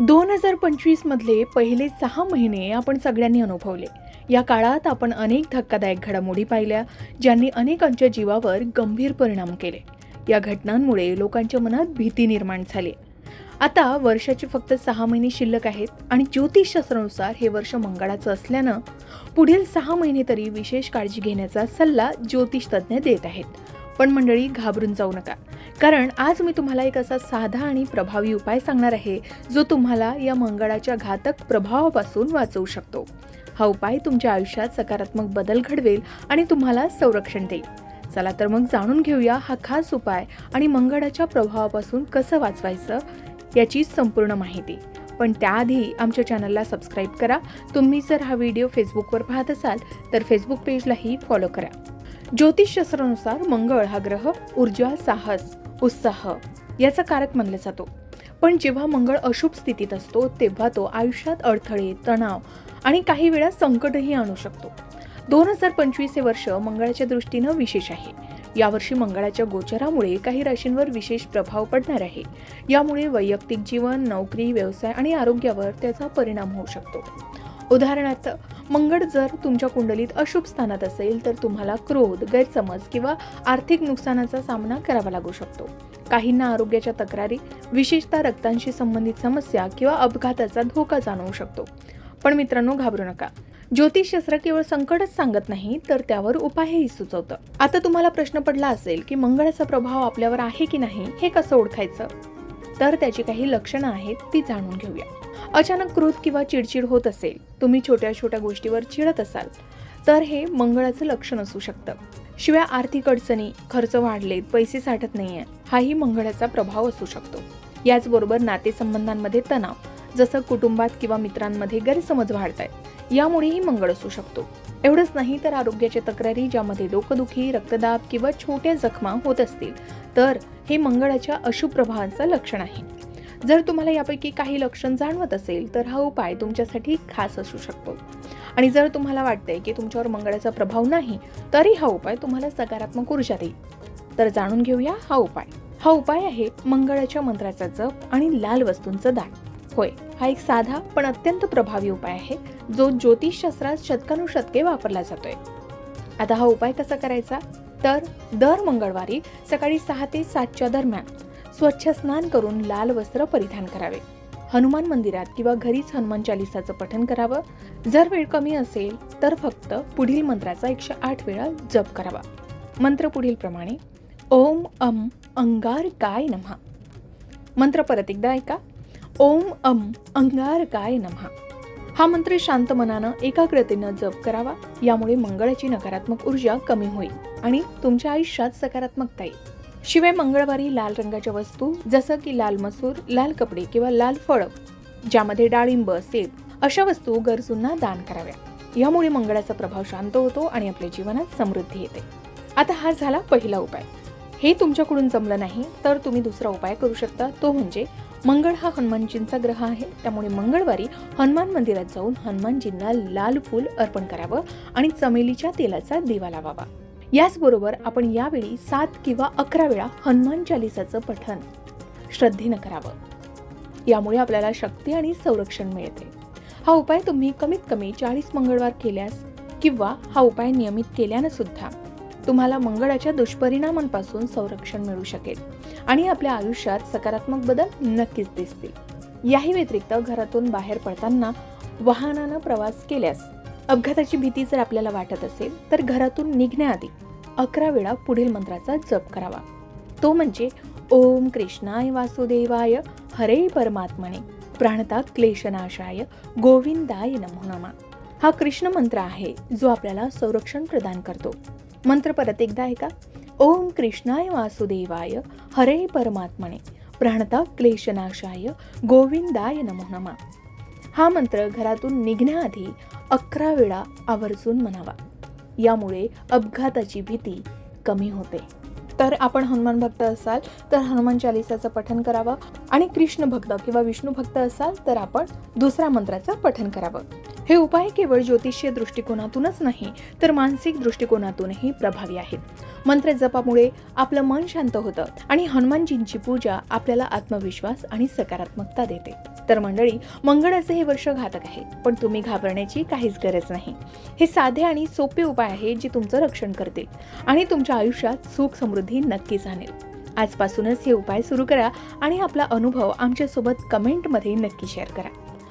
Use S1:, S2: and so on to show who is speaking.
S1: दोन हजार पंचवीसमधले पहिले सहा महिने आपण सगळ्यांनी अनुभवले. या काळात आपण अनेक धक्कादायक घडामोडी पाहिल्या ज्यांनी अनेकांच्या जीवावर गंभीर परिणाम केले. या घटनांमुळे लोकांच्या मनात भीती निर्माण झाली. आता वर्षाचे फक्त सहा महिने शिल्लक आहेत आणि ज्योतिषशास्त्रानुसार हे वर्ष मंगळाचं असल्यानं पुढील सहा महिने तरी विशेष काळजी घेण्याचा सल्ला ज्योतिष तज्ज्ञ देत आहेत. पण मंडळी घाबरून जाऊ नका. कारण आज मी तुम्हाला एक असा साधा आणि प्रभावी उपाय सांगणार आहे जो तुम्हाला या मंगळाच्या घातक प्रभावापासून वाचवू शकतो. हा उपाय तुमच्या आयुष्यात सकारात्मक बदल घडवेल आणि तुम्हाला संरक्षण देईल. चला तर मग जाणून घेऊया हा खास उपाय आणि मंगळाच्या प्रभावापासून कसं वाचवायचं याची संपूर्ण माहिती. पण त्याआधी आमच्या चॅनलला सबस्क्राईब करा. तुम्ही जर हा व्हिडिओ फेसबुकवर पाहत असाल तर फेसबुक पेजलाही फॉलो करा. ज्योतिषशास्त्रानुसार मंगळ हा ग्रह ऊर्जा साहस उत्साह याचा कारक मानला जातो. पण जेव्हा मंगळ अशुभ स्थितीत असतो तेव्हा तो आयुष्यात अडथळे तणाव आणि काही वेळा संकटही आणू शकतो. दोन हजार पंचवीस हे वर्ष मंगळाच्या दृष्टीनं विशेष आहे. यावर्षी मंगळाच्या गोचरामुळे काही राशींवर विशेष प्रभाव पडणार आहे. यामुळे वैयक्तिक जीवन नोकरी व्यवसाय आणि आरोग्यावर त्याचा परिणाम होऊ शकतो. उदाहरणार्थ मंगळ जर तुमच्या कुंडलीत अशुभ स्थानात असेल तर तुम्हाला क्रोध गैरसमज किंवा आर्थिक नुकसानाचा सामना करावा लागू शकतो. काहींना आरोग्याच्या तक्रारी विशेषतः रक्तांशी संबंधित समस्या किंवा अपघाताचा धोका जाणवू शकतो. पण मित्रांनो घाबरू नका. ज्योतिषशास्त्र केवळ संकटच सांगत नाही तर त्यावर उपायही सुचवतं. आता तुम्हाला प्रश्न पडला असेल की मंगळाचा प्रभाव आपल्यावर आहे की नाही हे कसं ओळखायचं? तर त्याची काही लक्षणं आहेत ती जाणून घेऊया. अचानक क्रोध किंवा चिडचिड होत असेल तुम्ही छोट्या छोट्या गोष्टीवर चिडत असाल तर हे मंगळाचं लक्षण असू शकतं. शिवाय आर्थिक अडचणी खर्च वाढलेत पैसे साठत नाहीये हाही मंगळाचा प्रभाव असू शकतो. याचबरोबर नातेसंबंधांमध्ये तणाव जसं कुटुंबात किंवा मित्रांमध्ये गैरसमज वाढतायत यामुळेही मंगळ असू शकतो. एवढंच नाही तर आरोग्याच्या तक्रारी ज्यामध्ये डोकदुखी रक्तदाब किंवा छोट्या जखमा होत असतील तर हे मंगळाच्या अशुभ प्रभावांचं लक्षण आहे. जर तुम्हाला यापैकी काही लक्षण जाणवत असेल तर हा उपाय तुमच्यासाठी खास असू शकतो. आणि जर तुम्हाला वाटतंय की तुमच्यावर मंगळाचा प्रभाव नाही तरी हा उपाय तुम्हाला सकारात्मक ऊर्जा देईल. तर जाणून घेऊया हा उपाय. हा उपाय आहे मंगळाच्या मंत्राचा जप आणि लाल वस्तूंचं दान. होय हा एक साधा पण अत्यंत प्रभावी उपाय आहे जो ज्योतिषशास्त्रात शतकानुशतके वापरला जातोय. आता हा उपाय कसा करायचा? तर दर मंगळवारी सकाळी सहा ते सातच्या दरम्यान स्वच्छ स्नान करून लाल वस्त्र परिधान करावे. हनुमान मंदिरात किंवा घरीच हनुमान चालिसाचं पठण करावं. जर वेळ कमी असेल तर फक्त पुढील मंत्राचा एकशे आठ वेळा जप करावा. मंत्र पुढील प्रमाणे ओम अम अंगार काय नमहा. मंत्र परत एकदा ऐका ओम अम अंगार काय नमहा. हा मंत्र शांत मनानं एकाग्रतेनं जप करावा. यामुळे मंगळाची नकारात्मक ऊर्जा कमी होईल आणि तुमच्या आयुष्यात सकारात्मकता येईल. शिवाय मंगळवारी लाल रंगाच्या वस्तू जसं की लाल मसूर लाल कपडे किंवा लाल फळं ज्यामध्ये डाळिंब सेब अशा वस्तू गरजूंना दान कराव्या. यामुळे मंगळाचा प्रभाव शांत होतो आणि आपल्या जीवनात समृद्धी येते. आता हा झाला पहिला उपाय. हे तुमच्याकडून जमलं नाही तर तुम्ही दुसरा उपाय करू शकता. तो म्हणजे मंगळ हा हनुमानजींचा ग्रह आहे. त्यामुळे मंगळवारी हनुमान मंदिरात जाऊन हनुमानजींना लाल फूल अर्पण करावं आणि चमेलीच्या तेलाचा दिवा लावावा. याचबरोबर आपण यावेळी सात किंवा अकरा वेळा हनुमान चालिसाचं पठण. श्रद्धेनं करावं. यामुळे आपल्याला शक्ती आणि संरक्षण मिळते. हा उपाय तुम्ही कमीत कमी चाळीस मंगळवार केल्यास किंवा हा उपाय नियमित केल्यानं सुद्धा तुम्हाला मंगळाच्या दुष्परिणामांपासून संरक्षण मिळू शकेल आणि आपल्या आयुष्यात सकारात्मक बदल नक्कीच दिसतील. याही व्यतिरिक्त घरातून बाहेर पडताना वाहनानं प्रवास केल्यास अपघाताची भीती जर आपल्याला वाटत असेल तर घरातून निघण्याआधी अकरा वेळा पुढील मंत्राचा जप करावा. तो म्हणजे ओम कृष्णाय वासुदेवाय हरे परमात्मने प्राणता क्लेशनाशाय गोविंदाय नमो नमा. हा कृष्ण मंत्र आहे जो आपल्याला संरक्षण प्रदान करतो. मंत्र परत एकदा ऐका ओम कृष्णाय वासुदेवाय हरे परमात्मने प्राणता क्लेशनाशाय गोविंदाय नमो नमा. हा मंत्र घरातून निघण्याआधी अकरा वेळा आवर्जून म्हणावा. यामुळे अपघाताची भीती कमी होते. तर आपण हनुमान भक्त असाल तर हनुमान चालिसाचं पठण करावं आणि कृष्ण भक्त किंवा विष्णू भक्त असाल तर आपण दुसऱ्या मंत्राचं पठण करावं. हे उपाय केवळ ज्योतिषीय दृष्टिकोनातूनच नाही तर मानसिक दृष्टिकोनातूनही प्रभावी आहेत. मंत्र जपामुळे आपलं मन शांत होतं आणि हनुमानजींची पूजा आपल्याला आत्मविश्वास आणि सकारात्मकता देते. तर मंडळी मंगळाचे हे वर्ष घातक आहे पण तुम्ही घाबरण्याची काहीच गरज नाही. हे साधे आणि सोपे उपाय आहेत जे तुमचं रक्षण करतील आणि तुमच्या आयुष्यात सुख समृद्धी नक्कीच आणेल. आजपासूनच हे उपाय सुरू करा आणि आपला अनुभव आमच्यासोबत कमेंटमध्ये नक्की शेअर करा.